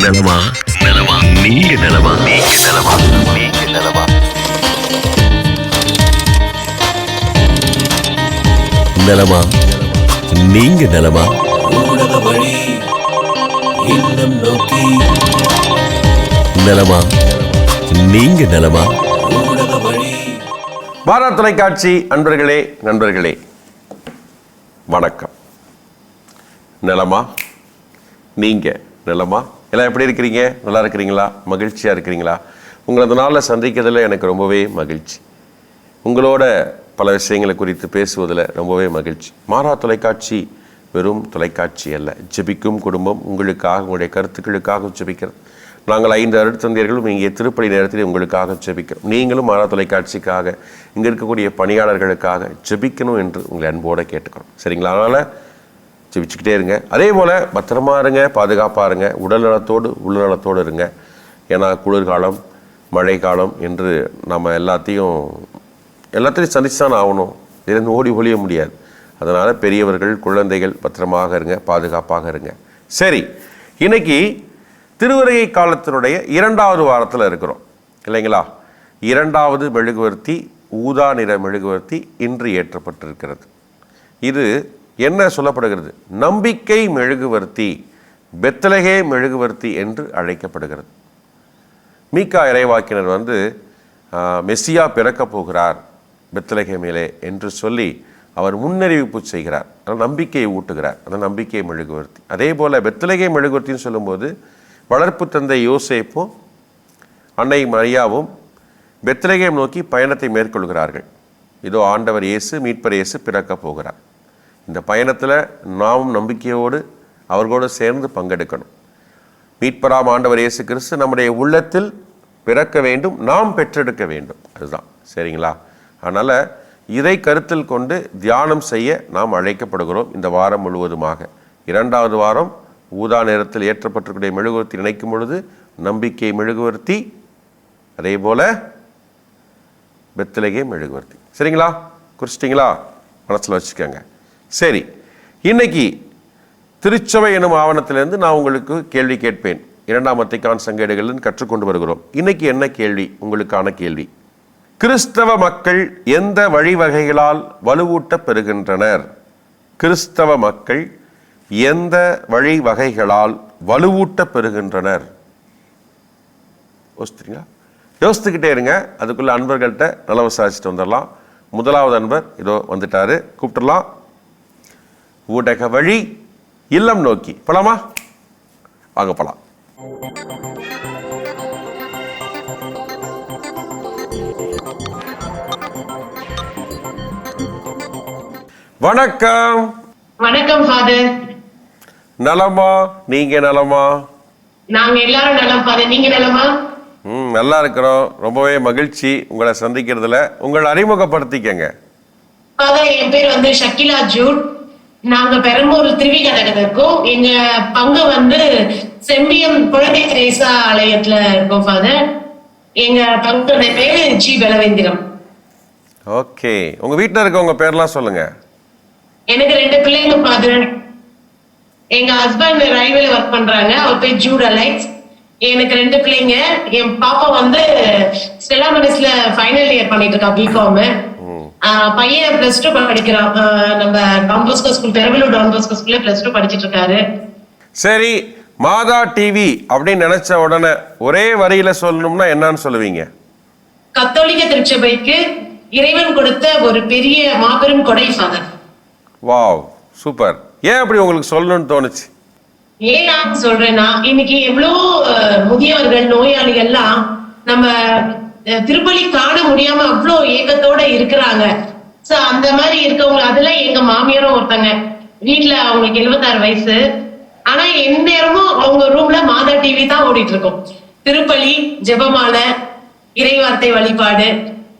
நலமா நீங்க நலமா நீங்க நீங்க நீங்க நோக்கி நலமா? நீங்க நலமா? பாரத் தொலைக்காட்சி அன்பர்களே நண்பர்களே வணக்கம். நலமா? நீங்க நலமா? எல்லாம் எப்படி இருக்கிறீங்க? நல்லா இருக்கிறீங்களா? மகிழ்ச்சியா இருக்கிறீங்களா? உங்களை அந்த நாளில் சந்திக்கிறதுல எனக்கு ரொம்பவே மகிழ்ச்சி. உங்களோட பல விஷயங்களை குறித்து பேசுவதில் ரொம்பவே மகிழ்ச்சி. மாறா தொலைக்காட்சி வெறும் தொலைக்காட்சி அல்ல. ஜெபிக்கும் குடும்பம் உங்களுக்காக உங்களுடைய கருத்துக்களுக்காக ஜெபிக்கிறது. நாங்கள் ஐந்து அருட்தந்தையர்களும் இங்கே திருப்பணி நேரத்தில் உங்களுக்காக ஜெபிக்கிறோம். நீங்களும் மாறா தொலைக்காட்சிக்காக இங்கே இருக்கக்கூடிய பணியாளர்களுக்காக ஜெபிக்கணும் என்று உங்களை அன்போடு கேட்டுக்கிறோம். சரிங்களா? அதனால் ஜெபிச்சுக்கிட்டே இருங்க. அதே போல் பத்திரமா இருங்க பாதுகாப்பாக இருங்க உடல் நலத்தோடு உள்நலத்தோடு இருங்க. ஏன்னா குளிர்காலம் மழைக்காலம் என்று நம்ம எல்லாத்தையும் எல்லாத்தையும் சந்திச்சு தான் ஆகணும். இதுலேருந்து ஓடி ஒழிய முடியாது. அதனால் பெரியவர்கள் குழந்தைகள் பத்திரமாக இருங்க பாதுகாப்பாக இருங்க. சரி இன்னைக்கு திருவருகை காலத்தினுடைய இரண்டாவது வாரத்தில் இருக்கிறோம். இல்லைங்களா? இரண்டாவது மெழுகுவர்த்தி ஊதா நிற மெழுகுவர்த்தி இன்று ஏற்றப்பட்டிருக்கிறது. இது என்ன சொல்லப்படுகிறது? நம்பிக்கை மெழுகுவர்த்தி பெத்தலகே மெழுகுவர்த்தி என்று அழைக்கப்படுகிறது. மீகா இறைவாக்கினர் வந்து மெஸ்ஸியா பிறக்கப் போகிறார் பெத்தலகேமிலே என்று சொல்லி அவர் முன்னறிவிப்பு செய்கிறார். அதனால் நம்பிக்கையை ஊட்டுகிறார். அந்த நம்பிக்கை மெழுகுவர்த்தி. அதே போல் வெத்தலகை மெழுகுவர்த்தின்னு சொல்லும்போது வளர்ப்பு தந்தை யோசேப்பும் அன்னை மரியாவும் பெத்லகேம் நோக்கி பயணத்தை மேற்கொள்கிறார்கள். இதோ ஆண்டவர் இயேசு மீட்பர் இயேசு பிறக்கப் போகிறார். இந்த பயணத்தில் நாமும் நம்பிக்கையோடு அவர்களோடு சேர்ந்து பங்கெடுக்கணும். மீட்பராம் ஆண்டவர் இயேசு கிறிஸ்து நம்முடைய உள்ளத்தில் பிறக்க வேண்டும் நாம் பெற்றெடுக்க வேண்டும். அதுதான். சரிங்களா? அதனால் இதை கருத்தில் கொண்டு தியானம் செய்ய நாம் அழைக்கப்படுகிறோம் இந்த வாரம் முழுவதுமாக. இரண்டாவது வாரம் ஊதா நேரத்தில் ஏற்றப்பட்டிருக்கிற மெழுகுவர்த்தி நினைக்கும் பொழுது நம்பிக்கை மெழுகுவர்த்தி அதே போல பெத்தலகே மெழுகுவர்த்தி. சரிங்களா? குறிச்சிட்டிங்களா? மனசில் வச்சுக்கோங்க. சரி இன்னைக்கு திருச்சபை எனும் ஆவணத்திலிருந்து நான் உங்களுக்கு கேள்வி கேட்பேன். இரண்டாம் அத்திக்கான் சங்கேடுகளின் கற்றுக்கொண்டு வருகிறோம். இன்னைக்கு என்ன கேள்வி? உங்களுக்கான கேள்வி. கிறிஸ்தவ மக்கள் எந்த வழிவகைகளால் வலுவூட்டப் பெறுகின்றனர் கிறிஸ்தவ மக்கள் எந்த வழிவகைகளால் வலுவூட்டப் பெறுகின்றனர் யோசிச்சிங்களா யோசித்துக்கிட்டே இருங்க. அதுக்குள்ள அன்பர்கள்ட்ட நல விசாரிச்சுட்டு வந்துடலாம். முதலாவது அன்பர் இதோ வந்துட்டாரு. கூப்பிட்டுடலாம். ஊடக வழி இல்லம் நோக்கி. போலாமா? வாங்க போலாம். வணக்கம். வணக்கம் ஃபாதர். நலமா? நீங்க நலமா? நாங்க எல்லாரும் நலம் ஃபாதர். நீங்க நலமா? ம் நல்லா இருக்கிறோம். ரொம்பவே மகிழ்ச்சி உங்களை சந்திக்கிறதுல. உங்களை அறிமுகப்படுத்திக்கங்க. ஃபாதர் என் பேர் வந்து ஷக்கிலா ஜூட். நாங்க பெரம்பூர் நகர் இருக்கோம் எங்க பங்கு வந்து செம்பியம் குழந்தை திரேசா ஆலயத்துல இருக்கோம் ஃபாதர். எங்க பங்கோட பேரு ஜி. பலவேந்திரம். ஓகே. உங்க வீட்டில் இருக்கவங்க பேர்லாம் சொல்லுங்க. எனக்கு ரெண்டு பிள்ளைங்க ஃபாதர் எங்க ஹஸ்பண்ட் ரயில்வேல ஒர்க் பண்றாங்க. அவர் பேர் ஜூட் அலைக்ஸ் எனக்கு ரெண்டு பிள்ளைங்க. என் பாப்பா வந்து ஸ்டெல்லா மெடிஸ்ல ஃபைனல் இயர் பண்ணிட்டு இருக்கா பிகாம் பையன் பிளஸ் டூ படிக்கிறான். நம்ம Don Bosco school Perambalur Don Bosco ஸ்கூல்ல பிளஸ் டூ படிச்சிட்டு இருக்காரு. சரி மாதா டிவி அப்படின்னு நினைச்ச உடனே ஒரே வரியில சொல்லணும்னா என்னன்னு சொல்லுவீங்க? கத்தோலிக்க திருச்சபைக்கு இறைவன் கொடுத்த ஒரு பெரிய மாபெரும் கொடை ஃபாதர் வாவ் சூப்பர். ஏன் அப்படி உங்களுக்கு சொல்லணும்னு தோணுச்சு? ஏன் நான் சொல்றேன்னா இன்னைக்கு எவ்வளவு முதியவர்கள் நோயாளிகள்லாம் நம்ம அஹ், திருப்பலி காண முடியாம அவ்வளோ ஏக்கத்தோட இருக்கிறாங்க. சோ அந்த மாதிரி இருக்கவங்க அதுல எங்க மாமியாரும் ஒருத்தங்க. வீட்டுல அவங்களுக்கு 76 வயசு. ஆனா எந்நேரமும் அவங்க ரூம்ல மாதா டிவி தான் ஓடிட்டு இருக்கும் திருப்பலி ஜெபமான இறைவார்த்தை வழிபாடு.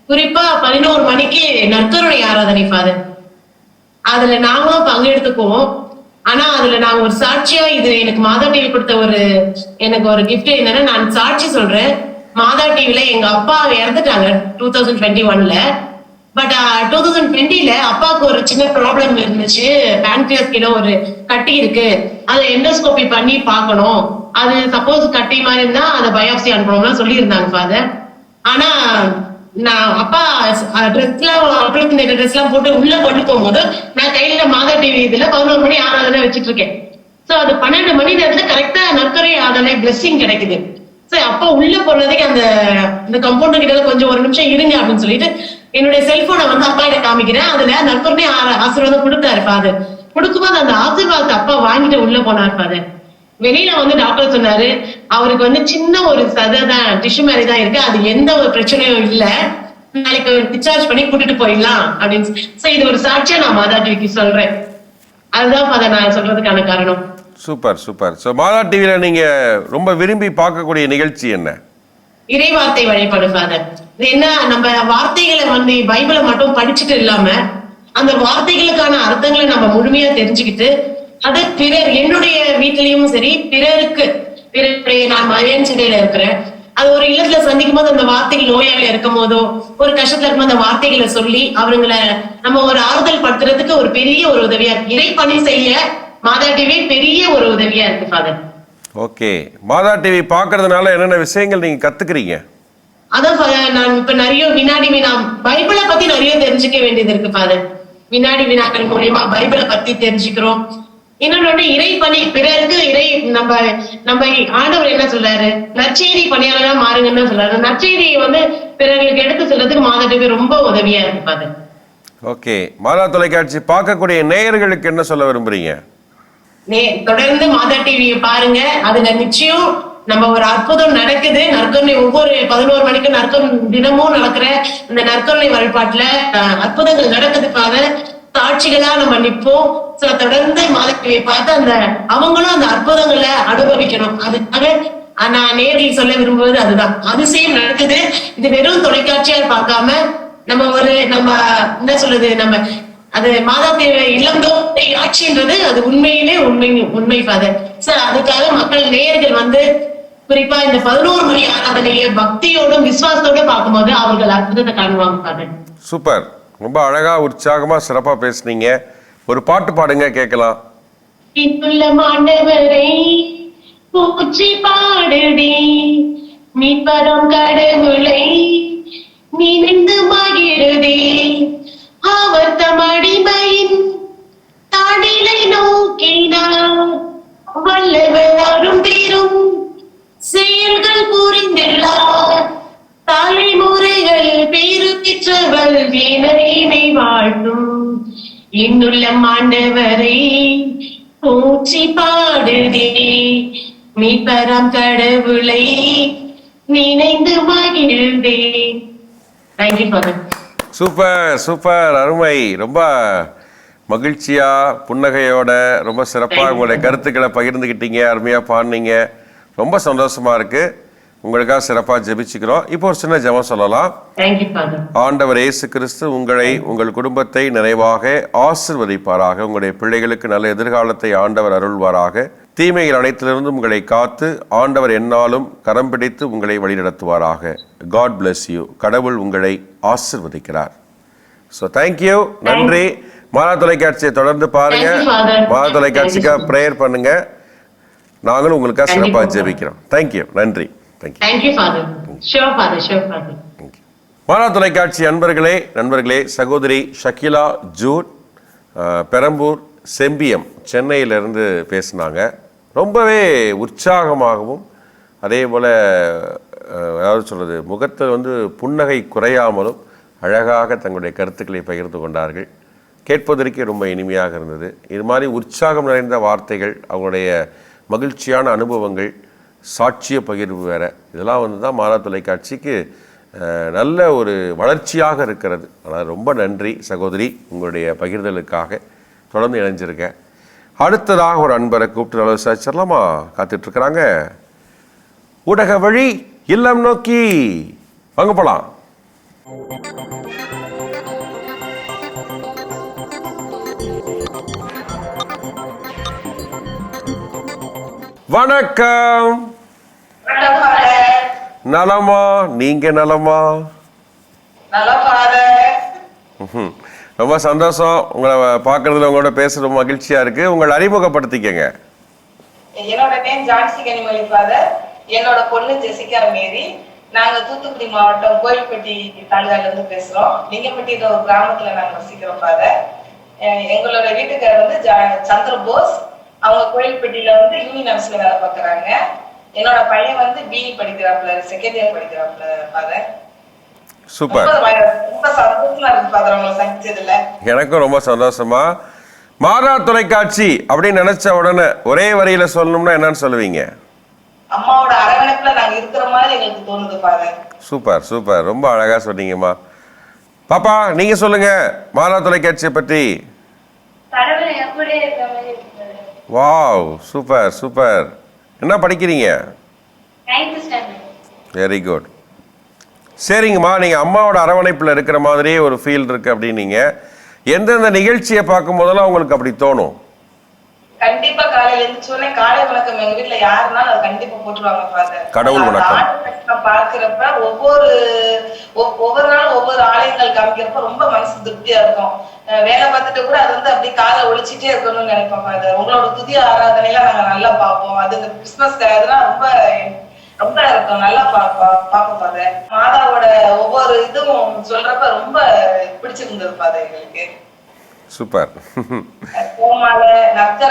குறிப்பா பதினோரு மணிக்கு நற்கருணை ஆராதனை ஃபாதர் அதுல நாங்களும் பங்கெடுத்துக்குவோம். ஆனா அதுல நாங்க ஒரு சாட்சியா இது எனக்கு மாதா டிவி கொடுத்த ஒரு எனக்கு ஒரு கிஃப்ட் என்னன்னா நான் சாட்சி சொல்றேன். மாதா டிவில எங்க அப்பா இறந்துட்டாங்க டூ தௌசண்ட் டுவெண்ட்டி ஒன்ல பட் டூ தௌசண்ட் டுவெண்ட்டில அப்பாவுக்கு ஒரு சின்ன ப்ராப்ளம் இருந்துச்சு. பேன்கிரியாஸ் கிட்ட ஒரு கட்டி இருக்கு. அதை எண்டோஸ்கோபி பண்ணி பார்க்கணும். அது சப்போஸ் கட்டி மாதிரி இருந்தா அதை பயோப்சி அனுப்பணும்னு சொல்லியிருந்தாங்க ஃபாதர் ஆனா நான் அப்பா ட்ரெஸ் எல்லாம் ஆபரேஷன் ட்ரெஸ் எல்லாம் போட்டு உள்ள கொண்டு போகும்போது நான் கையில மாதா டிவி இதுல பதினோரு மணி ஆராதனை வச்சிட்டு இருக்கேன் சோ அது பன்னெண்டு மணி நேரத்துல கரெக்டா நற்கரை ஆதனை பிளெஸிங் கிடைக்குது. சோ அப்ப உள்ள போனதுக்கு அந்த இந்த கம்பவுண்டர் கிட்ட கொஞ்சம் ஒரு நிமிஷம் இருங்க அப்படின்னு சொல்லிட்டு என்னுடைய செல்போனை வந்து அப்பா கிட்ட காமிக்கிறேன். அதுல நற்கருணை ஆசீர்வாதம் கொடுத்தாரு ஃபாதர் கொடுக்கும்போது அந்த ஆசீர்வாதத்தை அப்பா வாங்கிட்டு உள்ள போனார் ஃபாதர் வெளியில வந்து டாக்டர் சொன்னாரு அவருக்கு வந்து சின்ன ஒரு சதை தான் டிஷ்யூ மாதிரி தான் இருக்கு. அது எந்த ஒரு பிரச்சனையும் இல்ல. நாளைக்கு டிஸ்சார்ஜ் பண்ணி கூட்டிட்டு போயிடலாம் அப்படின்னு சோ இது ஒரு சாட்சியா நான் மாதா டிவிக்கு சொல்றேன். அதுதான் ஃபாதர் நான் சொல்றதுக்கான காரணம். Super super. ஸோ மாதா டிவியில் நீங்கள் ரொம்ப விரும்பி பார்க்கக்கூடிய நிகழ்ச்சி என்ன? இறை வார்த்தை வழிபாடு ஃபாதர் இது என்ன நம்ம வார்த்தைகளை வந்து பைபிளை மட்டும் படிச்சுட்டு இல்லாம அந்த வார்த்தைகளுக்கான அர்த்தங்களை நம்ம முழுமையா தெரிஞ்சுக்கிட்டு அது பிறர் என்னுடைய வீட்டிலயும் சரி பிறருக்கு பிறருடைய நான் மரியன் சிலையில இருக்கிறேன். அது ஒரு இல்லத்துல சந்திக்கும் போது அந்த வார்த்தைகள் நோயாளியா இருக்கும் போதோ ஒரு கஷ்டத்துல இருக்கும்போது அந்த வார்த்தைகளை சொல்லி அவங்களை நம்ம ஒரு ஆறுதல் படுத்துறதுக்கு ஒரு பெரிய ஒரு உதவியா இருக்கு. இறை பணி செய்ய மாதா டிவி பெரிய ஒரு உதவியா இருக்கு ஃபாதர் ஓகே. மாதா டிவி பார்க்கறதுனால என்னென்ன விஷயங்கள் நீங்கள் கற்றுக்குறீங்க அதான் நான் இப்ப நிறைய வினாடி வினா பைபிளை பத்தி நிறைய தெரிஞ்சுக்க வேண்டியது இருக்கு ஃபாதர் வினாடி வினாக்கள் மூலியமா பைபிளை பத்தி தெரிஞ்சுக்கிறோம். இன்னொன்னு இறை பணி பிறருக்கு இறை நம்ம நம்ம ஆண்டவர் என்ன சொல்றாரு? நற்செய்தி பணியாளரா மாறுங்கன்னு சொல்றாரு. நற்செய்தியை வந்து பிறர்களுக்கு எடுத்து சொல்றதுக்கு மாதட்டுக்கு ரொம்ப உதவியா இருக்கு ஃபாதர் ஓகே மாதா தொலைக்காட்சி பார்க்கக்கூடிய நேயர்களுக்கு என்ன சொல்ல விரும்புறீங்க? நே தொடர்ந்து மாதா டிவியை பாருங்க. அதுல நிச்சயம் நம்ம ஒரு அற்புதம் நடக்குது. நற்கருணை ஒவ்வொரு பதினோரு மணிக்கு நற்கருணை தினமும் நடக்கிற இந்த நற்கருணை வழிபாட்டுல அற்புதங்கள் நடக்குது ஃபாதர் சாட்சிகளா நம்ம நிப்போம் தொடர்ந்து மாதவியை பார்த்து அந்த அவங்களும் அந்த அற்புதங்களை அனுபவிக்கணும். அதுக்காக நான் நேரில் சொல்ல விரும்புவது அதுதான். அதிசயம் நடக்குது. இது வெறும் தொலைக்காட்சியால் பார்க்காம நம்ம ஒரு நம்ம என்ன சொல்றது நம்ம அது மாதா தேவை இளந்தோட்டை ஆட்சின்றது அது உண்மையிலே உண்மை உண்மை ஃபாதர் சார் அதுக்காக மக்கள் நேயர்கள் வந்து குறிப்பா இந்த பதினோரு மணி ஆராதனையை பக்தியோடும் விசுவாசத்தோடும் பார்க்கும்போது அவர்கள் அற்புதத்தை காணுவாங்க ஃபாதர் சூப்பர். ரொம்ப அழகா உற்சாகமா சிறப்பா பேசுனீங்க. ஒரு பாட்டு பாடுங்க கேட்கலாம். பின்னுள்ள மாண்டவரை பூச்சி பாடுடி. மீட்பரம் கடவுளை நினைந்து மாண்டவரை போற்றி பாடுதே. மீட்பராம் கடவுளை நினைந்து மகிழ்ந்தே. Super super. அருமை. ரொம்ப மகிழ்ச்சியா புன்னகையோட ரொம்ப சிறப்பாக உங்களுடைய கருத்துக்களை பகிர்ந்துக்கிட்டீங்க அருமையாக பாடினீங்க. ரொம்ப சந்தோஷமா இருக்கு. உங்களுக்காக சிறப்பாக ஜெபிச்சுக்கிறோம். இப்போ ஒரு சின்ன ஜெபம் சொல்லலாம். ஆண்டவர் இயேசு கிறிஸ்து உங்களை உங்கள் குடும்பத்தை நிறைவாக ஆசிர்வதிப்பாராக. உங்களுடைய பிள்ளைகளுக்கு நல்ல எதிர்காலத்தை ஆண்டவர் அருள்வாராக. தீமைகள் அனைத்திலிருந்தும் உங்களை காத்து ஆண்டவர் எந்நாளும் கரம் பிடித்து உங்களை வழிநடத்துவாராக. காட் bless யூ கடவுள் உங்களை ஆசிர்வதிக்கிறார். ஸோ தேங்க்யூ நன்றி. மாதா தொலைக்காட்சியை தொடர்ந்து பாருங்க. மாதா தொலைக்காட்சிக்காக ப்ரேயர் பண்ணுங்க. நாங்களும் உங்களுக்காக சிறப்பாக. ஜெபிக்கிறோம். தேங்க்யூ நன்றி. Thank you thank you father Shore father Shore father Manna தொலைக்காட்சி அன்பர்களே நண்பர்களே சகோதரி ஷக்கிலா ஜூட் பெரம்பூர் செம்பியம் சென்னையிலிருந்து பேசினாங்க. ரொம்பவே உற்சாகமாகவும் அதே போல் அதாவது சொல்கிறது முகத்தில் வந்து புன்னகை குறையாமலும் அழகாக தங்களுடைய கருத்துக்களை பகிர்ந்து கொண்டார்கள். கேட்பதற்கே ரொம்ப இனிமையாக இருந்தது. இது மாதிரி உற்சாகம் நிறைந்த வார்த்தைகள் அவங்களுடைய மகிழ்ச்சியான அனுபவங்கள் சாட்சிய பகிர்வு வேற. இதெல்லாம் வந்து தான் மாணவ தொலைக்காட்சிக்கு நல்ல ஒரு வளர்ச்சியாக இருக்கிறது. ஆனால் ரொம்ப நன்றி சகோதரி உங்களுடைய பகிர்தலுக்காக தொடர்ந்து இணைஞ்சிருக்கேன் அடுத்ததாக ஒரு அன்பரை கூப்பிட்டு நல்ல விசாரிச்சிடலாமா காத்துட்ருக்குறாங்க. ஊடக வழி இல்லம் நோக்கி வாங்க போகலாம் வணக்கம். நலமா நீங்க நலமா. ரொம்ப சந்தோஷம். உங்களை பார்க்கறதுல உங்களோட பேசுறது மகிழ்ச்சியா இருக்கு. உங்களை அறிமுகப்படுத்திக்கங்க. என்னோட நேம் ஜான்சி கனிமொழி ஃபாதர் என்னோட பொண்ணு ஜெசிகா மேரி. நாங்க தூத்துக்குடி மாவட்டம் கோயில்பட்டி தாலுகால இருந்து பேசுறோம். லிங்கம்பட்டின்ற ஒரு கிராமத்துல நாங்க வசிக்கிறோம் ஃபாதர் எங்களோட வீட்டுக்காரர் வந்து சந்திர போஸ் அவங்க கோயில்பட்டியில வந்து யூனியன் ஹவுஸ்ல வேலை பார்க்கறாங்க. என்னோட பையன் வந்து பிஇ படிக்கிறாப்ல செகண்ட் இயர் படிக்கிறாப்ல ஃபாதர் சூப்பர். ரொம்ப சந்தோஷமா இருக்கு ஃபாதர் உங்களை சந்திச்சதுல எனக்கும் ரொம்ப சந்தோஷமா. மாதா தொலைக்காட்சி அப்படின்னு நினைச்ச உடனே ஒரே வரியில சொல்லணும்னா என்னன்னு சொல்லுவீங்க? அம்மாவோட அரவணைப்புல நாங்க இருக்கிற மாதிரி எங்களுக்கு தோணுது ஃபாதர் சூப்பர் சூப்பர். ரொம்ப அழகா சொன்னீங்கம்மா. பாப்பா நீங்க சொல்லுங்க மாதா தொலைக்காட்சியை பற்றி வாவ் சூப்பர் சூப்பர். என்ன படிக்கிறீங்க? வெரி குட் சரிங்கம்மா நீங்கள் அம்மாவோட அரவணைப்பில் இருக்கிற மாதிரியே ஒரு ஃபீல் இருக்கு அப்படின்னீங்க. எந்தெந்த நிகழ்ச்சியை பார்க்கும் போதெல்லாம் உங்களுக்கு அப்படி தோணும்? கண்டிப்பா காலையில எழுந்துச்சோடனே காலை வணக்கம். எங்க வீட்டுல யாருனாலும் அது கண்டிப்பா போட்டுருவாங்க ஃபாதர் கடவுள் வணக்கம். பாக்குறப்ப ஒவ்வொரு ஒவ்- ஒவ்வொரு நாளும் ஒவ்வொரு ஆலயங்கள் காமிக்கிறப்ப ரொம்ப மனசு திருப்தியா இருக்கும். வேலை பார்த்துட்டு கூட அது வந்து அப்படியே காலை ஒழிச்சிட்டே இருக்கணும்னு நினைப்போம் ஃபாதர் உங்களோட புதிய ஆராதனைலாம் நாங்க நல்லா பார்ப்போம். அது இந்த கிறிஸ்துமஸ் அதெல்லாம் ரொம்ப ரொம்ப இருக்கும். நல்லா பார்ப்போம் பார்ப்போம் ஃபாதர் மாதாவோட ஒவ்வொரு இதுவும் சொல்றப்ப ரொம்ப பிடிச்சிருந்தது ஃபாதர் எங்களுக்கு. சூப்பர். கோமால நக்கர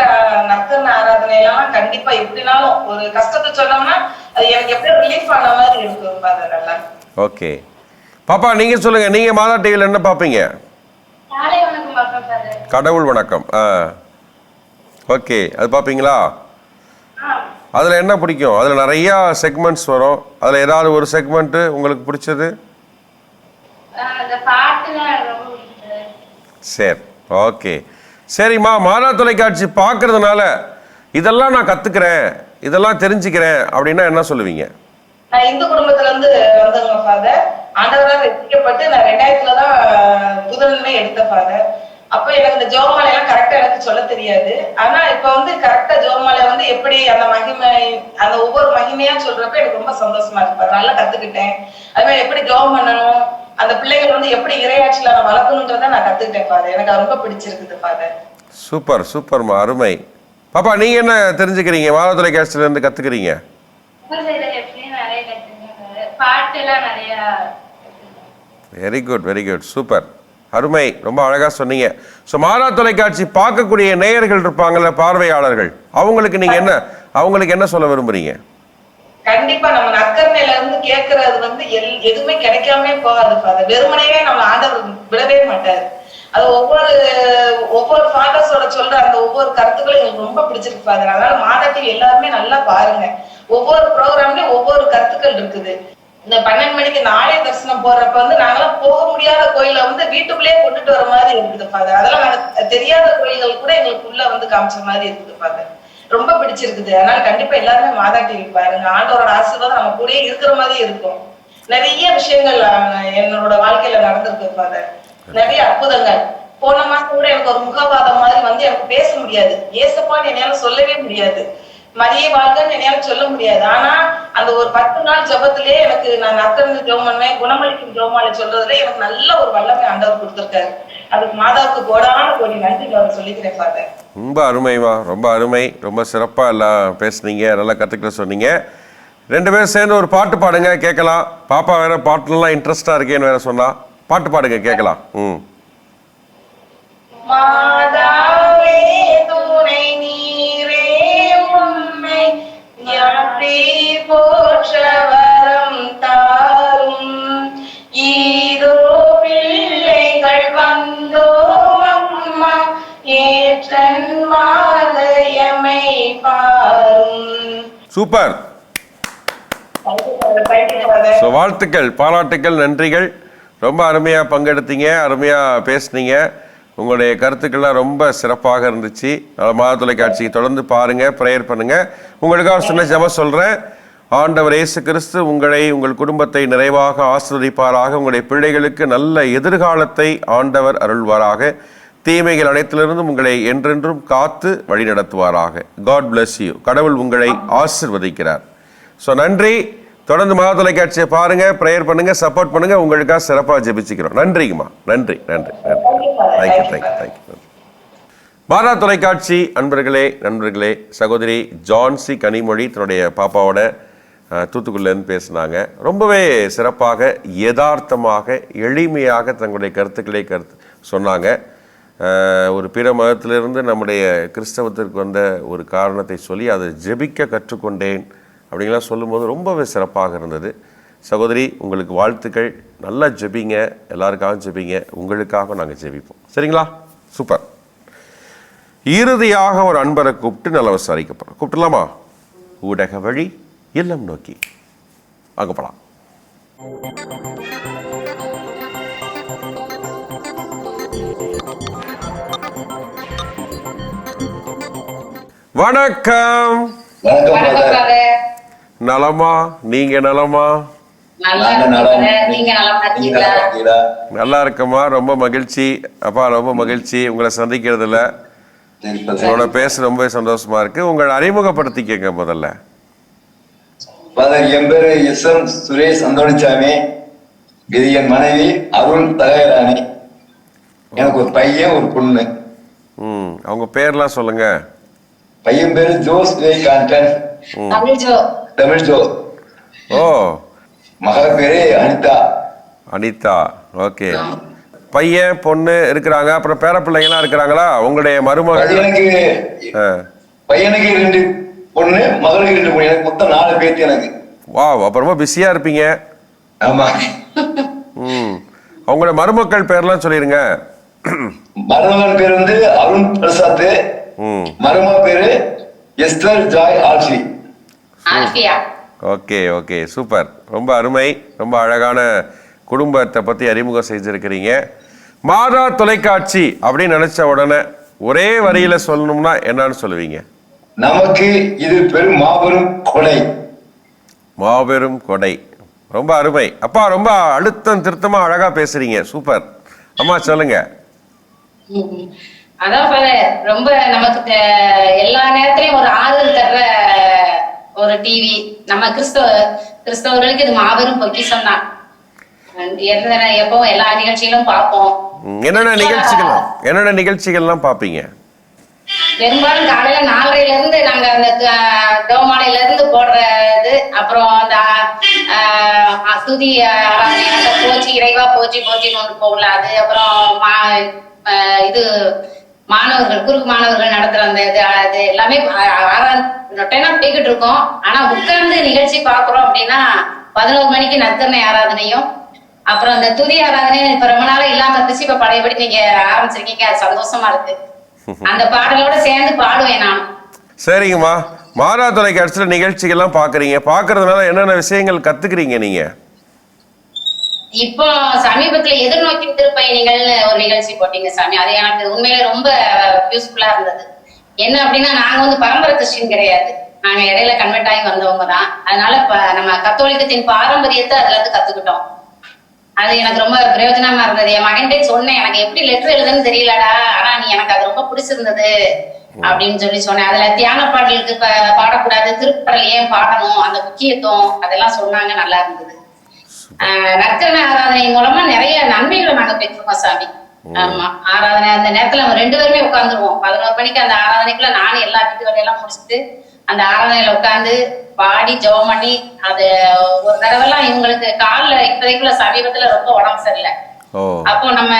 நக்கர் ஆராதனை எல்லாம் கண்டிப்பா எப்படினாலும் ஒரு கஷ்டத்தை சொன்னோம்னா அது எனக்கு எப்படி ரிலீஃப் ஆன மாதிரி இருக்கும் ஃபாதர் எல்லாம் ஓகே. பாப்பா நீங்கள் சொல்லுங்கள் நீங்கள் மாதா டிவியில் என்ன ஃபாதர் கடவுள் வணக்கம் ஆ. ஓகே அது பார்ப்பீங்களா ஆ. அதில் என்ன பிடிக்கும்? அதில் நிறையா செக்மெண்ட்ஸ் வரும். அதில் ஏதாவது ஒரு செக்மெண்ட்டு உங்களுக்கு பிடிச்சது? சரி. ஓகே. சரிம்மா மாதா தொலைக்காட்சி பார்க்கறதுனால இதெல்லாம் நான் கத்துக்கிறேன் இதெல்லாம் தெரிஞ்சுக்கிறேன் அப்படின்னா என்ன சொல்லுவீங்க? நான் இந்து குடும்பத்துல இருந்து வந்தவங்க ஃபாதர் ஆண்டவரால் ரசிக்கப்பட்டு நான் ரெண்டாயிரத்துல தான் புதன்மை எடுத்த ஃபாதர் அப்ப எனக்கு இந்த ஜோமாலை எல்லாம் கரெக்டா எனக்கு சொல்ல தெரியாது. ஆனா இப்ப வந்து கரெக்டா ஜோமாலை வந்து எப்படி அந்த மகிமை அந்த ஒவ்வொரு மகிமையா சொல்றப்ப எனக்கு ரொம்ப சந்தோஷமா இருக்கு. நல்லா கத்துக்கிட்டேன். அது மாதிரி எப்படி ஜோம் பண்ணணும் அந்த பிள்ளைகள் வந்து எப்படி இரையாட்சியில நான் வளர்க்கணுன்றதை நான் கத்துக்கிட்டேன் ஃபாதர். எனக்கு ரொம்ப பிடிச்சிருக்குது ஃபாதர். சூப்பர் சூப்பர்மா அருமை. பாப்பா நீங்கள் என்ன தெரிஞ்சுக்கிறீங்க? மாதா பாட்டுலாம் நிறையா கத்துக்கிட்டேன். Very good very good super. அருமை. ரொம்ப அழகாக சொன்னீங்க. ஸோ மாதா தொலைக்காட்சி பார்க்கக்கூடிய நேயர்கள் இருப்பாங்கல்ல பார்வையாளர்கள். அவங்களுக்கு நீங்கள் என்ன அவங்களுக்கு என்ன சொல்ல விரும்புறீங்க? கண்டிப்பா நம்ம நக்கர்ணையில இருந்து கேட்கறது வந்து எல் எதுவுமே கிடைக்காம போகாது ஃபாதர் வெறுமனையே நம்ம ஆண்டவர் விடவே மாட்டாரு. அது ஒவ்வொரு ஒவ்வொரு ஃபாதர்ஸோட சொல்ற அந்த ஒவ்வொரு கருத்துக்களும் எனக்கு ரொம்ப பிடிச்சிருக்கு ஃபாதர் அதனால மாதா டிவி எல்லாருமே நல்லா பாருங்க. ஒவ்வொரு ப்ரோக்ராம்லயும் ஒவ்வொரு கருத்துக்கள் இருக்குது. இந்த பன்னெண்டு மணிக்கு இந்த ஆலய தரிசனம் போறப்ப வந்து நாங்கெல்லாம் போக முடியாத கோயில வந்து வீட்டுக்குள்ளேயே கொண்டுட்டு வர மாதிரி இருக்குது ஃபாதர் அதெல்லாம் நாங்க தெரியாத கோயில்கள் கூட எங்களுக்கு உள்ள வந்து காமிச்ச மாதிரி இருக்குது ஃபாதர் ரொம்ப பிடிச்சிருக்குது. அதனால கண்டிப்பா எல்லாருமே மாதா டிவி பாருங்க. ஆண்டவரோட ஆசீர்வாதம் நம்ம கூடயே இருக்கிற மாதிரி இருக்கும். நிறைய விஷயங்கள் என்னோட வாழ்க்கையில நடந்திருக்கு ஃபாதர் நிறைய அற்புதங்கள். போன மாசம் கூட எனக்கு ஒரு முகவாதம் மாதிரி வந்து எனக்கு பேச முடியாது. ஏசப்பான்னு என்னால சொல்லவே முடியாது. மரிய வாழ்க்கைன்னு என்னால சொல்ல முடியாது. ஆனா அந்த ஒரு பத்து நாள் ஜபத்திலே எனக்கு நான் நத்தருந்து ஜெபம் குணமளிக்கும் ஜெபமாலை சொல்றதுல எனக்கு நல்ல ஒரு வல்லமை ஆண்டவர் கொடுத்திருக்காரு. அதுக்கு மாதாவுக்கு கோடான கோடி நன்றி நான் சொல்லிக்கிறேன் ஃபாதர். ரொம்ப அருமைமா ரொம்ப அருமை ரொம்ப சிறப்பாக எல்லாம் பேசுனீங்க நல்லா கற்றுக்கிட்ட சொன்னீங்க. ரெண்டு பேரும் சேர்ந்து ஒரு பாட்டு பாடுங்க கேட்கலாம். பாப்பா வேற பாட்டுலலாம் இன்ட்ரெஸ்டாக இருக்கேன்னு வேற சொன்னா. பாட்டு பாடுங்க கேட்கலாம். ம். மாதாவே துணை நீரே தாரும். ஈதோ பிள்ளைகள் வந்தோம் ஏற்றன் மாதயமை பாரும். சூப்பர். ஸோ வாழ்த்துக்கள் பாராட்டுக்கள் நன்றிகள். ரொம்ப அருமையாக பங்கெடுத்தீங்க அருமையாக பேசுனீங்க. உங்களுடைய கருத்துக்கள்லாம் ரொம்ப சிறப்பாக இருந்துச்சு. மாத தொலைக்காட்சியை தொடர்ந்து பாருங்கள் ப்ரேயர் பண்ணுங்கள் உங்களுக்காக சின்ன ஜெபம் சொல்கிறேன் ஆண்டவர் இயேசு கிறிஸ்து உங்களை உங்கள் குடும்பத்தை நிறைவாக ஆசிர்வதிப்பாராக. உங்களுடைய பிள்ளைகளுக்கு நல்ல எதிர்காலத்தை ஆண்டவர் அருள்வாராக. தீமைகள் அனைத்திலிருந்தும் உங்களை என்றென்றும் காத்து வழி நடத்துவாராக காட் பிளஸ் யூ கடவுள் உங்களை ஆசிர்வதிக்கிறார். ஸோ நன்றி. தொடர்ந்து மகா தொலைக்காட்சியை பாருங்க ப்ரேயர் பண்ணுங்க சப்போர்ட் பண்ணுங்க. உங்களுக்காக சிறப்பாக ஜெபிச்சுக்கிறோம். நன்றிங்கம்மா நன்றி நன்றி நன்றி. தேங்க்யூ தேங்க்யூ தேங்க்யூ பாரா தொலைக்காட்சி அன்பர்களே நண்பர்களே சகோதரி ஜான்சி கனிமொழி தன்னுடைய பாப்பாவோட தூத்துக்குள்ளேருந்து தூத்துக்குடியிலேருந்து பேசினாங்க. ரொம்பவே சிறப்பாக யதார்த்தமாக எளிமையாக தங்களுடைய கருத்துக்களை கருத்து சொன்னாங்க. ஒரு பிற மதத்திலிருந்து நம்முடைய கிறிஸ்தவத்திற்கு வந்த ஒரு காரணத்தை சொல்லி அதை ஜெபிக்க கற்றுக்கொண்டேன். அப்படிங்கலாம் சொல்லும்போது ரொம்பவே சிறப்பாக இருந்தது. சகோதரி உங்களுக்கு வாழ்த்துக்கள். நல்லா ஜெபிங்க. எல்லாருக்காகவும் ஜெபிங்க. உங்களுக்காக நாங்கள் ஜெபிப்போம். சரிங்களா? சூப்பர். இறுதியாக ஒரு அன்பரை கூப்பிட்டு நல்ல விசாரிக்கப்படும். கூப்பிடலாமா ஊடக வழி இல்லம் நோக்கி. அங்க போலாம். வணக்கம். நலமா? நீங்க நலமா? நல்லா இருக்கம்மா. ரொம்ப மகிழ்ச்சி. அப்பா ரொம்ப மகிழ்ச்சி. உங்களை சந்திக்கிறதுல. உங்களோட பேச ரொம்ப சந்தோஷமா இருக்கு. உங்களை அறிமுகப்படுத்திக்கங்க முதல்ல. என் பேரு எஸ் எம் சுரேஷ் அந்தோணிச்சாமி. இது என் மனைவி அருள் தகராணி எனக்கு ஒரு பையன் ஒரு பொண்ணு. ம். அவங்க பேர்லாம் சொல்லுங்க. பையன் பேரு Jose Vivekanandan Tamil Jo Tamil Jo ஓ. மகள் பேரு அனிதா. அனிதா. ஓகே. பையன் பொண்ணு இருக்கிறாங்க. அப்புறம் பேர பிள்ளைங்களாம் இருக்கிறாங்களா? உங்களுடைய மருமகள் பையனுக்கு ஆ. பையனுக்கு ரெண்டு பொண்ணு மகளுக்கு ரெண்டு பொண்ணு. எனக்கு மொத்தம் நாலு பேத்தி எனக்கு. வாவ் அப்ப ரொம்ப பிஸியா இருப்பீங்க. ஆமா. ம். அவங்களோட மருமக்கள் பேர்லாம் சொல்லிருங்க. மருமகன் பேர் வந்து அருண் பிரசாத். மருமக பேரு Esther Joy Albia okay okay super. ரொம்ப அருமை ரொம்ப அழகான குடும்பத்தை பற்றி அறிமுகம் செஞ்சுருக்கிறீங்க. மாதா தொலைக்காட்சி அப்படின்னு நினச்ச உடனே ஒரே வரியில் சொல்லணும்னா என்னன்னு சொல்லுவீங்க? நமக்கு இது பெரும் மாபெரும் கொடை. மாபெரும் கொடை. ரொம்ப அருமை. அப்பா ரொம்ப அழுத்தம் திருத்தமாக அழகாக பேசுகிறீங்க சூப்பர். அம்மா சொல்லுங்க. ம். அதான் ரொம்ப நமக்கு எல்லா நேரத்திலயும் ஒரு ஆறுதல் தர்ற ஒரு டிவி நம்ம கிறிஸ்தவ கிறிஸ்தவர்களுக்கு இது மாபெரும் பொக்கிஷம் தான். எப்பவும் எல்லா நிகழ்ச்சிகளும் பார்ப்போம். என்னென்ன நிகழ்ச்சிகள் என்னென்ன நிகழ்ச்சிகள்லாம் பார்ப்பீங்க? பெரும்பாலும் காலையில நாலரைல இருந்து நாங்க அந்த தோமாலையில இருந்து போடுறது அப்புறம் அந்த துதி போச்சு இறைவா போச்சு போச்சுன்னு ஒன்று போகல அது அப்புறம் இது மாணவர்கள் குறுக்கு மாணவர்கள் நடத்துற அந்த இது அது எல்லாமே நொட்டைனா போய்கிட்டு இருக்கோம். ஆனா உட்கார்ந்து நிகழ்ச்சி பாக்குறோம் அப்படின்னா பதினோரு மணிக்கு நத்தனை ஆராதனையும் அப்புறம் அந்த துதி ஆராதனை இப்ப ரொம்ப நாளா இல்லாம இருந்துச்சு. இப்ப பழையபடி நீங்க ஆரம்பிச்சிருக்கீங்க. அது சந்தோஷமா இருக்கு. அந்த பாடலோட சேர்ந்து பாடுவேன் நான் சரிங்கம்மா. மாதா தொலைக்காட்சியில் நிகழ்ச்சிகள்லாம் பார்க்குறீங்க பாக்குறதுனால என்னென்ன விஷயங்கள் கற்றுக்குறீங்க நீங்கள் இப்போ சமீபத்துல எதிர்நோக்கி திருப்பயணிகள்னு ஒரு நிகழ்ச்சி போட்டீங்க சாமி. அது எனக்கு உண்மையிலே ரொம்ப யூஸ்ஃபுல்லா இருந்தது. என்ன அப்படின்னா நாங்க வந்து பரம்பரை கிறிஸ்டின் கிடையாது. நாங்க இடையில கன்வெர்ட் ஆகி வந்தவங்க தான். அதனால நம்ம கத்தோலிக்கத்தின் பாரம்பரியத்தை அதுல இருந்து கத்துக்கிட்டோம். அது எனக்கு ரொம்ப பிரயோஜனமா இருந்தது. என் மகன்கிட்ட சொன்னேன் எனக்கு எப்படி லெட்டர் எழுதுன்னு தெரியலடா. ஆனா நீ எனக்கு அது ரொம்ப பிடிச்சிருந்தது. அப்படின்னு சொல்லி சொன்னேன். அதுல தியான பாடலுக்கு பாடக்கூடாது. திருப்பாடல் ஏன் பாடணும்? அந்த முக்கியத்துவம் அதெல்லாம் சொன்னாங்க. நல்லா இருந்தது. நற்கரண ஆராதனை மூலமா நிறைய நன்மைகளை நாங்க பெற்றுருக்கோம் சாமி? ஆமா ஆராதனை அந்த நேரத்துல நம்ம ரெண்டு பேருமே உட்காந்துருவோம் பதினோரு மணிக்கு அந்த ஆராதனைக்குள்ள நானும் எல்லா வீட்டு வேலையெல்லாம் முடிச்சுட்டு அந்த ஆராதனையில உட்காந்து பாடி ஜெபம் பண்ணி அது ஒரு தடவைலாம் இவங்களுக்கு கால்ல இப்போதைக்குள்ள சமீபத்துல ரொம்ப உடம்பு சரியில்லை. அப்போ நம்ம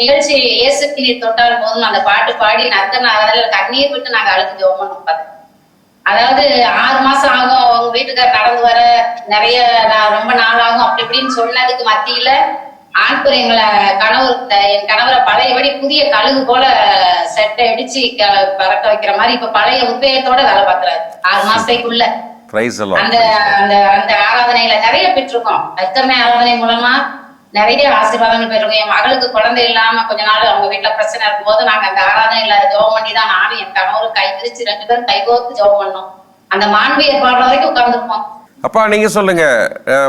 நிகழ்ச்சி இயேசுக்கு நீர் தொட்டால் போதும் அந்த பாட்டு பாடி நர்த்தன ஆராதனையில கண்ணீர் விட்டு நாங்க அழுது ஜெபம் பண்ணோம். அதாவது ஆறு மாசம் ஆகும் அவங்க வீட்டுக்கார் நடந்து வர நிறைய ரொம்ப நாள் ஆகும் அப்படி இப்படின்னு சொன்னதுக்கு மத்தியில ஆண்புர் எங்களை கணவர் என் கணவரை பழையபடி புதிய கழுகு போல செட்டை அடிச்சு பறக்க வைக்கிற மாதிரி இப்ப பழைய உத்வேகத்தோட வேலை பார்க்கறாரு. ஆறு மாசத்துக்குள்ள. அந்த அந்த அந்த ஆராதனையில நிறைய பெற்றிருக்கோம். அத்தனை ஆராதனை மூலமா நிறைய ஆசீர்வாதங்கள் பெற்றிருக்கோம் என் மகளுக்கு குழந்தை இல்லாம கொஞ்ச நாள் அவங்க வீட்டுல பிரச்சனை இருக்கும்போது நாங்க அந்த ஆராதனையில ஜெபம் பண்ணி தான் நானும் என் கணவரும் கை விரிச்சு ரெண்டு பேரும் கை கோர்த்து ஜெபம் பண்ணோம். அந்த மாண்பிய பாடுற வரைக்கும் உட்கார்ந்துருப்போம். அப்பா நீங்கள் சொல்லுங்கள்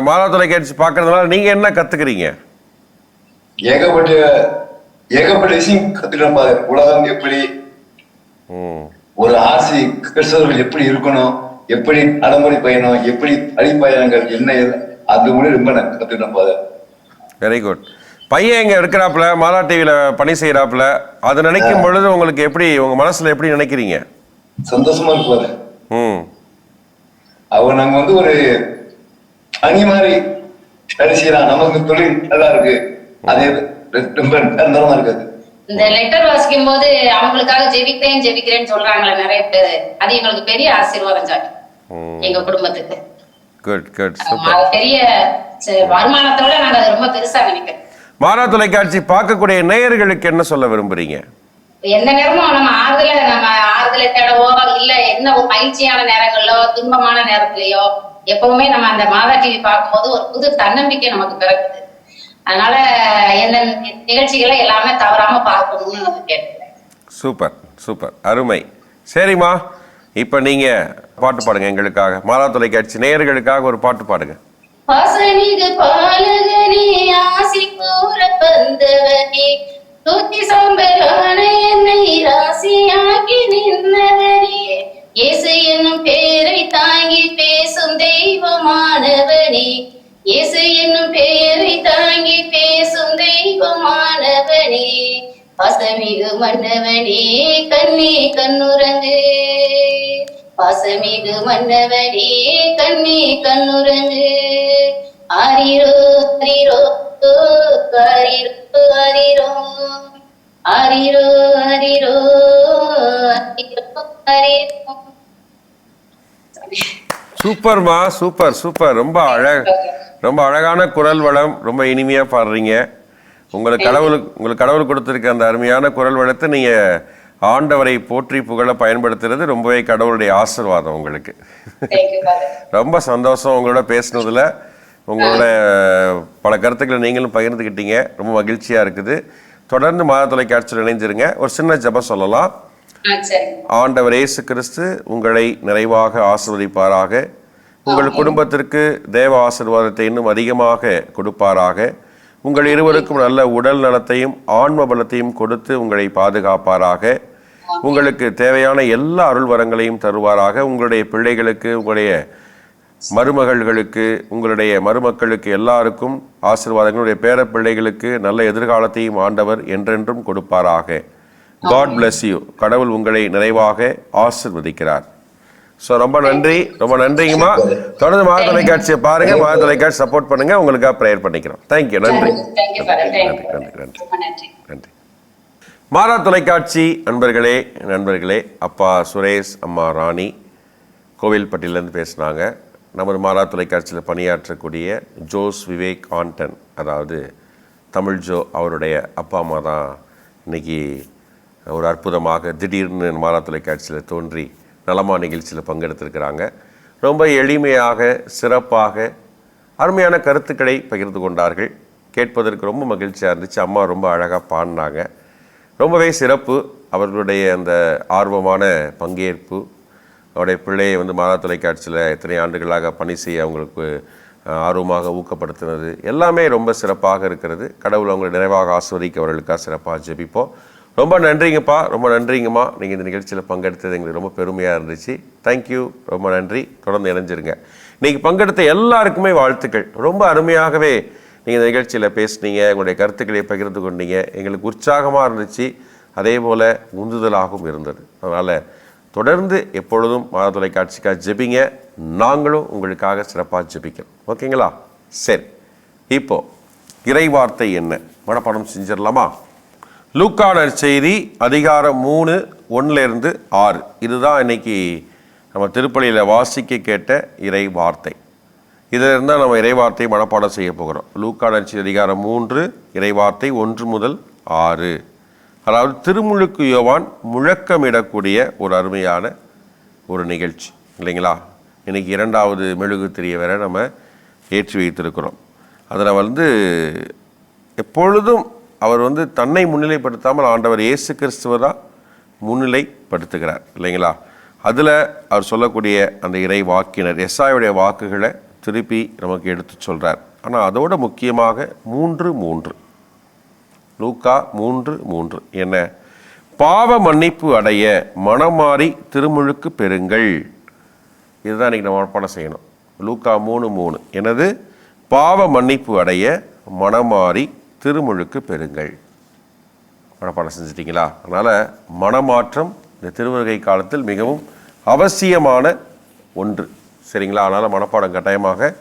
மாதா தொலைக்காட்சி பார்க்கறதுனால நீங்கள் என்ன கற்றுக்குறீங்க ஏகப்பட்ட ஏகப்பட்ட விஷயம் கத்துக்கிறோம் உலகம் எப்படி ம். ஒரு ஆசி கிறிஸ்தவர்கள் எப்படி இருக்கணும் எப்படி நடைமுறை பயணம் எப்படி அடிப்பயணங்கள் என்ன ஏது, அது கூட ரொம்ப நான் கத்துக்கிறேன் ஃபாதர் வெரி குட் பையன் இங்கே இருக்கிறாப்புல மாலா டிவியில் பணி செய்கிறாப்புல அது நினைக்கும் பொழுது உங்களுக்கு எப்படி உங்கள் மனசில் எப்படி நினைக்கிறீங்க? சந்தோஷமா இருக்கு ஃபாதர் ம். அவ நாங்க வந்து ஒரு அணி மாதிரி வேலை செய்யலாம் நமக்கு தொழில் நல்லா இருக்கு. அது ரொம்ப நிரந்தரமா இருக்காது. இந்த லெட்டர் வாசிக்கும் போது அவங்களுக்காக ஜெபிக்கிறேன் ஜெபிக்கிறேன்னு சொல்றாங்களே நிறைய பேர். அது எங்களுக்கு பெரிய ஆசீர்வாதம் ம். எங்க குடும்பத்துக்கு. குட் குட் பெரிய ச- வருமானத்தோட நாங்க ரொம்ப பெருசா நினைக்கிறோம் மாலா தொலைக்காட்சி பார்க்கக்கூடிய நேயர்களுக்கு என்ன சொல்ல விரும்புறீங்க? எந்த நேரமும் நம்ம ஆறுதல நம்ம ஆறுதலை தேடவோ இல்ல என்ன மகிழ்ச்சியான நேரங்களோ துன்பமான நேரத்திலயோ எப்பவுமே நம்ம அந்த மாதா டிவி பார்க்கும்போது ஒரு புது தன்னம்பிக்கை நமக்கு பிறக்குது. அதனால எந்த நிகழ்ச்சிகளை எல்லாமே தவறாம பார்க்கணும்னு நான் கேட்டுக்கிறேன். Super super. அருமை. சரிம்மா இப்போ நீங்கள் பாட்டு பாடுங்க எங்களுக்காக. மாலா தொலைக்காட்சி நேயர்களுக்காக ஒரு பாட்டு பாடுங்க. வாசனிது பாலகனே ஆசி கூற வந்தவனே. தூக்கி சாம்பரான என்னை ராசியாக்கி நின்றவனே. இயேசு என்னும் பெயரை தாங்கி பேசும் தெய்வமானவனே. இயேசு என்னும் பெயரை தாங்கி பேசும் தெய்வமானவனே. பசமிகு மன்னவனே கண்ணே கண்ணுறங்கு. பாசமிகு மன்னவனே கண்ணே கண்ணுறங்கு. ஆரிரோ அரிரோ அரிரோ அரிரோ அரிரோ அரிரோ அரிரோ சூப்பர்மா சூப்பர் சூப்பர் ரொம்ப அழக. ரொம்ப அழகான குரல் வளம். ரொம்ப இனிமையா பாடுறீங்க. உங்களுக்கு கடவுளுக்கு உங்களுக்கு கடவுள் கொடுத்திருக்க அந்த அருமையான குரல் வளத்தை நீங்க ஆண்டவரை போற்றி புகழ பயன்படுத்துறது ரொம்பவே கடவுளுடைய ஆசீர்வாதம் உங்களுக்கு. ரொம்ப சந்தோஷம் உங்களோட பேசுனதுல. உங்களோட பல கருத்துக்களை நீங்களும் பகிர்ந்துக்கிட்டீங்க ரொம்ப மகிழ்ச்சியா இருக்குது. தொடர்ந்து மாத தொலைக்காட்சியில் இணைஞ்சிருங்க. ஒரு சின்ன ஜெபம் சொல்லலாம். ஆண்டவர் இயேசு கிறிஸ்து உங்களை நிறைவாக ஆசீர்வதிப்பாராக. உங்கள் குடும்பத்திற்கு தேவ ஆசீர்வாதத்தை இன்னும் அதிகமாக கொடுப்பாராக. உங்கள் இருவருக்கும் நல்ல உடல் நலத்தையும் ஆன்ம பலத்தையும் கொடுத்து உங்களை பாதுகாப்பாராக. உங்களுக்கு தேவையான எல்லா அருள் வரங்களையும் தருவாராக. உங்களுடைய பிள்ளைகளுக்கு உங்களுடைய மருமகள்களுக்கு உங்களுடைய மருமக்களுக்கு எல்லாருக்கும் ஆசீர்வாதங்களுடைய பேர பிள்ளைகளுக்கு நல்ல எதிர்காலத்தையும் ஆண்டவர் என்றென்றும் கொடுப்பாராக. காட் bless யூ கடவுள் உங்களை நிறைவாக ஆசிர்வதிக்கிறார். ஸோ ரொம்ப நன்றி. ரொம்ப நன்றிங்கம்மா. தொடர்ந்து மகா தொலைக்காட்சியை பாருங்க. மகா தொலைக்காட்சி சப்போர்ட் பண்ணுங்க. உங்களுக்காக ப்ரேயர் பண்ணிக்கிறோம். தேங்க்யூ நன்றி. நன்றி. நன்றி. நன்றி. ரொம்ப மாறா தொலைக்காட்சி நண்பர்களே நண்பர்களே அப்பா சுரேஷ் அம்மா ராணி கோவில்பட்டியிலேருந்து பேசுனாங்க. நமது மாறா தொலைக்காட்சியில் பணியாற்றக்கூடிய ஜோஸ் விவேக் ஆண்டன் அதாவது தமிழ் ஜோ அவருடைய அப்பா அம்மா தான் இன்னைக்கு ஒரு அற்புதமாக திடீர்னு மாறா தொலைக்காட்சியில் தோன்றி நலமா நிகழ்ச்சியில் பங்கெடுத்திருக்கிறாங்க. ரொம்ப எளிமையாக சிறப்பாக அருமையான கருத்துக்களை பகிர்ந்து கொண்டார்கள். கேட்பதற்கு ரொம்ப மகிழ்ச்சியாக இருந்துச்சு. அம்மா ரொம்ப அழகாக பாடினாங்க. ரொம்பவே சிறப்பு. அவர்களுடைய அந்த ஆர்வமான பங்கேற்பு அவருடைய பிள்ளையை வந்து மாதா தொலைக்காட்சியில் எத்தனை ஆண்டுகளாக பணி செய்ய அவங்களுக்கு ஆர்வமாக ஊக்கப்படுத்தினது எல்லாமே ரொம்ப சிறப்பாக இருக்கிறது. கடவுள் அவங்களை நிறைவாக ஆஸ்வதிக்க அவர்களுக்காக சிறப்பாக ஜெபிப்போம். ரொம்ப நன்றிங்கப்பா ரொம்ப நன்றிங்கம்மா. நீங்கள் இந்த நிகழ்ச்சியில் பங்கெடுத்தது எங்களுக்கு ரொம்ப பெருமையாக இருந்துச்சு. தேங்க்யூ ரொம்ப நன்றி. தொடர்ந்து இணைஞ்சிருங்க. இன்றைக்கி பங்கெடுத்த எல்லாருக்குமே வாழ்த்துக்கள். ரொம்ப அருமையாகவே நீங்கள் இந்த நிகழ்ச்சியில் பேசுனீங்க உங்களுடைய கருத்துக்களை பகிர்ந்து கொண்டீங்க. எங்களுக்கு உற்சாகமாக இருந்துச்சு. அதே போல் உந்துதலாகவும் இருந்தது. அதனால் தொடர்ந்து எப்பொழுதும் மாத தொலைக்காட்சிக்காக ஜெபிங்க. நாங்களும் உங்களுக்காக சிறப்பாக ஜெபிக்கிறோம். ஓகேங்களா? சரி. இப்போ இறைவார்த்தை என்ன? மனப்பாடம் செஞ்சிடலாமா? லூக்கானர் செய்தி அதிகாரம் மூணு ஒன்றுலேருந்து ஆறு. இதுதான் இன்னைக்கு நம்ம திருப்பலியில் வாசிக்க கேட்ட இறை வார்த்தை இதில் இருந்தால் நம்ம இறைவார்த்தை மனப்பாடம் செய்ய போகிறோம். லூக்காடர்ச்சி அதிகாரம் மூன்று இறைவார்த்தை ஒன்று முதல் ஆறு. அதாவது திருமுழுக்கு யோவான் முழக்கமிடக்கூடிய ஒரு அருமையான ஒரு நிகழ்ச்சி. இல்லைங்களா? இன்றைக்கி இரண்டாவது மெழுகு தெரிய வரை நம்ம ஏற்றி வைத்திருக்கிறோம். அதில் வந்து எப்பொழுதும் அவர் வந்து தன்னை முன்னிலைப்படுத்தாமல் ஆண்டவர் இயேசு கிறிஸ்துவ தான் முன்னிலைப்படுத்துகிறார். இல்லைங்களா? அதில் அவர் சொல்லக்கூடிய அந்த இறை வாக்கினர் எஸ்ஆயுடைய வாக்குகளை திருப்பி நமக்கு எடுத்து சொல்கிறார் ஆனால் அதோட முக்கியமாக மூன்று மூன்று. லூக்கா மூன்று மூன்று. என்ன? பாவ மன்னிப்பு அடைய மனமாறி திருமுழுக்கு பெறுங்கள். இதுதான் இன்னைக்கு நம்ம மனப்பாடம் செய்யணும். லூக்கா மூணு மூணு. எனது பாவ மன்னிப்பு அடைய மனமாறி திருமுழுக்கு பெறுங்கள். மனப்பாடம் செஞ்சிட்டிங்களா? அதனால் மனமாற்றம் இந்த திருவருகை காலத்தில் மிகவும் அவசியமான ஒன்று. சரிங்களா? அதனால் மனப்பாடம் கட்டாயமாக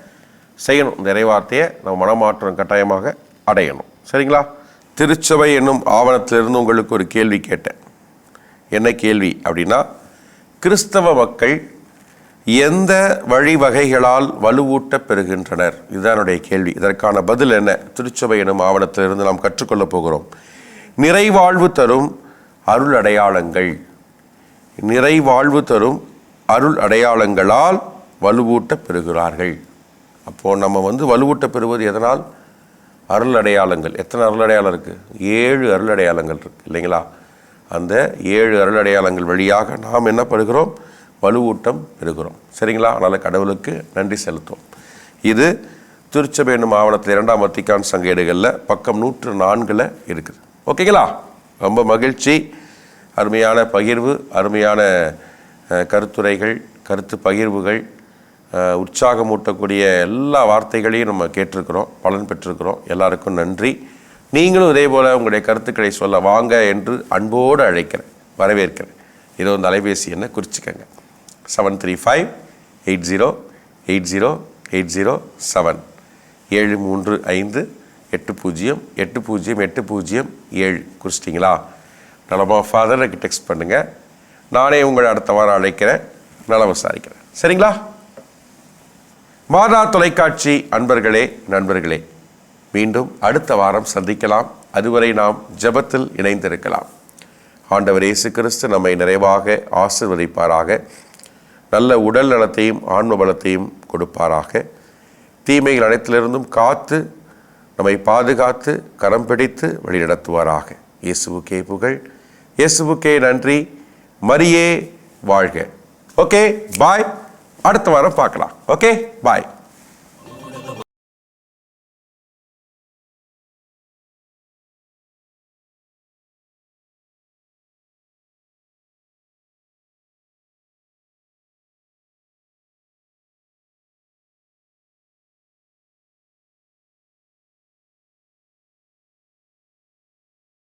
செய்யணும். இந்த இறைவார்த்தையை நம்ம மனமாற்றம் கட்டாயமாக அடையணும். சரிங்களா? திருச்சபை என்னும் ஆவணத்திலிருந்து உங்களுக்கு ஒரு கேள்வி கேட்டேன். என்ன கேள்வி அப்படின்னா கிறிஸ்தவ மக்கள் எந்த வழிவகைகளால் வலுவூட்ட பெறுகின்றனர்? இதுதான் கேள்வி. இதற்கான பதில் என்ன? திருச்சபை எனும் ஆவணத்திலிருந்து நாம் கற்றுக்கொள்ளப் போகிறோம். நிறைவாழ்வு தரும் அருள் அடையாளங்கள் நிறைவாழ்வு தரும் அருள் அடையாளங்களால் வலுவூட்ட பெறுகிறார்கள் அப்போது நம்ம வந்து வலுவூட்ட பெறுவது எதனால்? அருள் அடையாளங்கள் எத்தனை அருள் அடையாளம் இருக்குது ஏழு அருள் அடையாளங்கள் இருக்குது இல்லைங்களா? அந்த ஏழு அருள் அடையாளங்கள் வழியாக நாம் என்ன பெறுகிறோம்? வலுவூட்டம் பெறுகிறோம். சரிங்களா? அதனால் கடவுளுக்கு நன்றி செலுத்துவோம். இது திருச்சபை என்னும் ஆவணத்தில் இரண்டாம் வத்திக்கான் சங்கேடுகளில் பக்கம் நூற்று நான்கில் இருக்குது. ஓகேங்களா? ரொம்ப மகிழ்ச்சி. அருமையான பகிர்வு அருமையான கருத்துரைகள் கருத்து பகிர்வுகள். உற்சாகமூட்டக்கூடிய எல்லா வார்த்தைகளையும் நம்ம கேட்டிருக்கிறோம் பலன் பெற்றிருக்கிறோம். எல்லாருக்கும் நன்றி. நீங்களும் இதே போல் உங்களுடைய கருத்துக்களை சொல்ல வாங்க என்று அன்போடு அழைக்கிறேன் வரவேற்கிறேன். இதோ இந்த அலைபேசி என்ன குறிச்சிக்கங்க. Seven three five eight zero eight zero eight zero seven ஏழு மூன்று ஐந்து எட்டு பூஜ்ஜியம் எட்டு பூஜ்ஜியம் எட்டு பூஜ்ஜியம் ஏழு. குறிச்சிட்டிங்களா? நலமா ஃபாதருக்கு டெக்ஸ்ட் பண்ணுங்கள் நானே உங்களை அடுத்த வாரம் அழைக்கிறேன். நலம் விசாரிக்கிறேன். சரிங்களா? மாதா தொலைக்காட்சி அன்பர்களே நண்பர்களே. மீண்டும் அடுத்த வாரம் சந்திக்கலாம். அதுவரை நாம் ஜெபத்தில் இணைந்திருக்கலாம். ஆண்டவர் இயேசு கிறிஸ்து நம்மை நிறைவாக ஆசிர்வதிப்பாராக. நல்ல உடல் நலத்தையும் ஆன்ம பலத்தையும் கொடுப்பாராக. தீமைகள் அனைத்திலிருந்தும் காத்து நம்மை பாதுகாத்து கரம் பிடித்து வழிநடத்துவாராக. இயேசுவுக்கே புகழ். இயேசுவுக்கே நன்றி. மரியே வாழ்க. Okay bye. அடுத்த வாரம் பார்க்கலாம். Okay bye